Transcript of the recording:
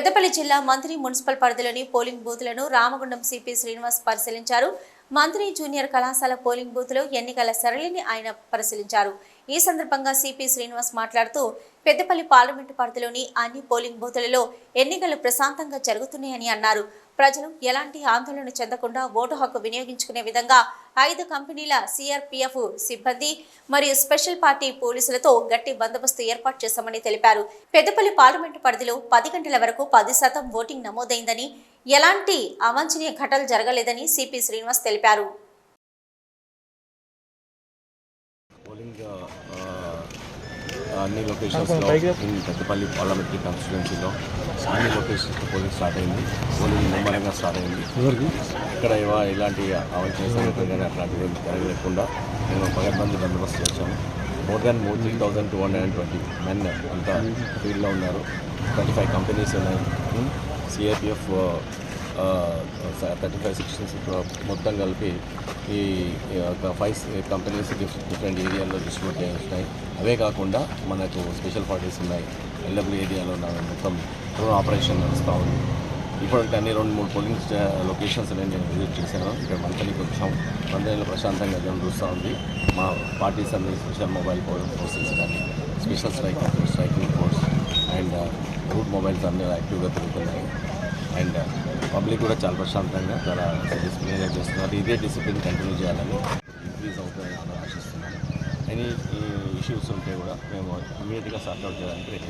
పెద్దపల్లి జిల్లా మంత్రి మున్సిపల్ పరిధిలోని పోలింగ్ బూత్లను రామగుండం సిపి శ్రీనివాస్ పరిశీలించారు. మంత్రి జూనియర్ కళాశాల పోలింగ్ బూత్లో ఎన్నికల సరళిని ఆయన పరిశీలించారు. ఈ సందర్భంగా సిపి శ్రీనివాస్ మాట్లాడుతూ పెద్దపల్లి పార్లమెంటు పరిధిలోని అన్ని పోలింగ్ బూతులలో ఎన్నికలు ప్రశాంతంగా జరుగుతున్నాయని అన్నారు. ప్రజలు ఎలాంటి ఆందోళన చెందకుండా ఓటు హక్కు వినియోగించుకునే విధంగా ఐదు కంపెనీల సిఆర్పిఎఫ్ సిబ్బంది మరియు స్పెషల్ పార్టీ పోలీసులతో గట్టి బందోబస్తు ఏర్పాటు చేశామని తెలిపారు. పెద్దపల్లి పార్లమెంటు పరిధిలో పది గంటల వరకు పది శాతం ఓటింగ్ నమోదైందని ఎలాంటి అవాంఛనీయ ఘటనలు జరగలేదని సిపి శ్రీనివాస్ తెలిపారు. ఆ, అన్ని లొకేషన్స్లో ఇన్ పెద్దపల్లి పార్లమెంటరీ కాన్స్టిట్యున్సీలో అన్ని లొకేషన్స్లో పోలింగ్ స్టార్ట్ అయింది. పోలింగ్ ముమ్మరంగా స్టార్ట్ అయింది. ఇక్కడ ఎలాంటి అవాంఛనీయ సంఘటన కానీ అట్లాంటివి జరగలేకుండా మేము పగడ్బందీ బందోబస్తు చేశాము more than more three thousand two hundred and twenty men అంతా ఫీల్డ్లో ఉన్నారు. థర్టీ ఫైవ్ కంపెనీస్ ఉన్నాయి సిఐపిఎఫ్ థర్టీ ఫైవ్ సెక్షన్స్ మొత్తం కలిపి ఈ ఒక ఫైవ్ కంపెనీస్ డిఫరెంట్ ఏరియాల్లో డిస్ట్రిబ్యూట్ చేస్తున్నాయి అవే కాకుండా మనకు స్పెషల్ పార్టీస్ ఉన్నాయి ఎల్డబ్ల్యూ ఏరియాలో ఉన్న మొత్తం డ్రోన్ ఆపరేషన్ నడుస్తూ ఉంది ఇప్పుడు అన్ని రెండు మూడు పోలింగ్ లొకేషన్స్ నేను విజిట్ చేశాను ఇక్కడ మంత్రికి వచ్చాం మంత్రిలో ప్రశాంతంగా జనం చూస్తూ ఉంది మా పార్టీస్ అన్ని స్పెషల్ మొబైల్ ఫోర్సెస్ కానీ special strike striking force and route mobiles అన్నీ యాక్టివ్గా తిరుగుతున్నాయి అండ్ పబ్లిక్ కూడా చాలా ప్రశాంతంగా చాలా డిసిప్లిన్గా చేస్తున్నారు. ఇదే డిసిప్లిన్ కంటిన్యూ చేయాలని ఇంక్రీజ్ అవుతుందని ఆశిస్తున్నాను. ఎనీ ఇష్యూస్ ఉంటే కూడా మేము ఇమీడియట్గా సార్ట్అవుట్ చేయడానికి రెడీ